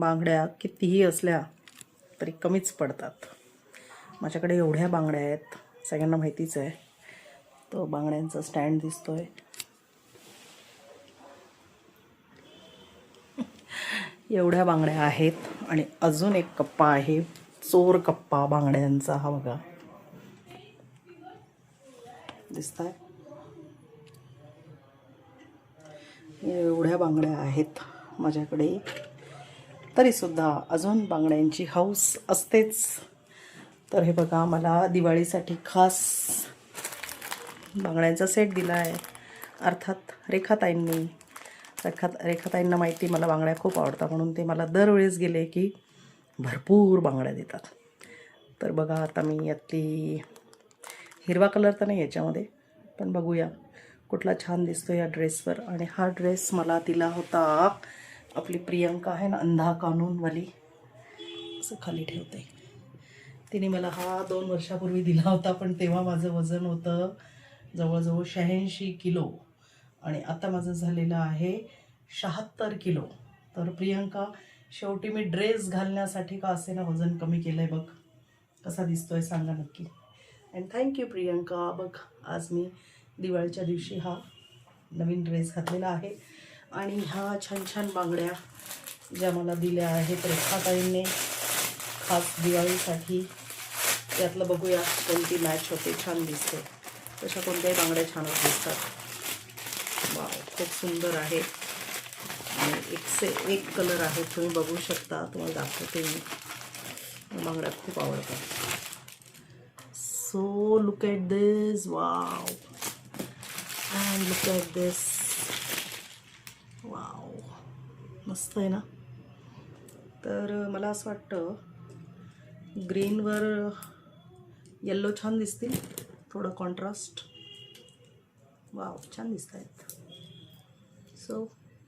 बांगड्या कितीही असल्या तरी कमीच पडतात. माझ्याकडे एवढ्या बांगड्या आहेत सगळ्यांना माहितीच आहे. तो बांगड्यांचा स्टँड दिसतो आहे एवढ्या बांगड्या आहेत आणि अजून एक कप्पा आहे चोर कप्पा बांगड्यांचा हा बघा. दिसताय? एवढ्या बांगड्या आहेत माझ्याकडे. तरीसुद्धा अजून बांगड्यांची हौस असतेच. तर हे बघा मला दिवाळीसाठी खास बांगड्यांचा सेट दिला आहे अर्थात रेखाताईंनी. रेखा रेखाताईंना माहिती मला बांगड्या खूप आवडतात. म्हणून ते मला दरवेळेस गेले की भरपूर बांगड्या देतात. तर बघा आता मी यातली हिरवा कलर तर नाही याच्यामध्ये पण बघूया कुठला छान दिसतो या ड्रेसवर आणि हा ड्रेस मला दिला होता आपली प्रियंका आहे ना अंधा कानूनवाली. असं खाली ठेवते. तिने मला हा दोन वर्षापूर्वी दिला होता पण तेव्हा माझं वजन होतं जवळजवळ शहाऐंशी किलो. आणि आता माझं झालेलं आहे शहात्तर किलो. तर प्रियंका शेवटी मी ड्रेस घालण्यासाठी का असे ना वजन कमी केलं आहे बघ. कसा दिसतो आहे सांगा नक्की. And thank you Priyanka. बघ आज मी दिवाळीच्या दिवशी हा नवीन ड्रेस घातलेला आहे. आणि ह्या छान छान बांगड्या ज्या मला दिल्या आहेत रेखाताईंनी खास दिवाळीसाठी. त्यातलं बघूया कोणती मॅच होते छान दिसते. तशा कोणत्याही बांगड्या छानच दिसतात. वाव खूप सुंदर आहे. आणि एक से एक कलर आहे तुम्ही बघू शकता. तुम्हाला दाखवते मी. बांगड्या खूप आवडतात. So look at this wow and look at this wow मस्त आहे ना? तर मला असं वाटतं ग्रीनवर येल्लो छान दिसतील. थोडं कॉन्ट्रास्ट वाव छान दिसत आहेत. So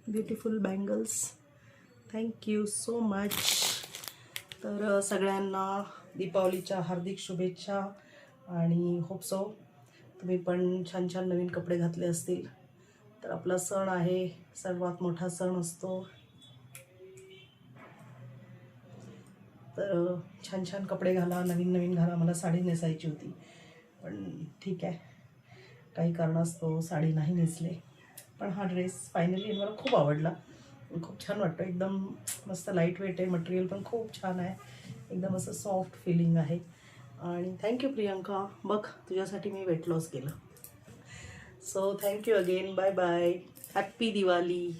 beautiful bangles thank you so much तर सगळ्यांना दीपावलीच्या हार्दिक शुभेच्छा आणि होप सो तुम्ही पण छान छान नवीन कपडे घातले असतील. तर आपला सण आहे सर्वात मोठा सण असतो. तर छान छान कपडे घाला नवीन नवीन घाला मला साडी नेसायची होती. पण ठीक आहे. काही कारणास्तव साडी नाही नेसले. पण हा ड्रेस फायनली मला खूप आवडला. खूप छान वाटतं. एकदम मस्त लाइट वेट आहे. मटेरियल पण खूप छान आहे. एकदम असं सॉफ्ट फिलिंग आहे. आणि थँक्यू प्रियांका. बघ तुझ्यासाठी मी वेट लॉस केलं. So, thank you again. Bye-bye. Happy Diwali.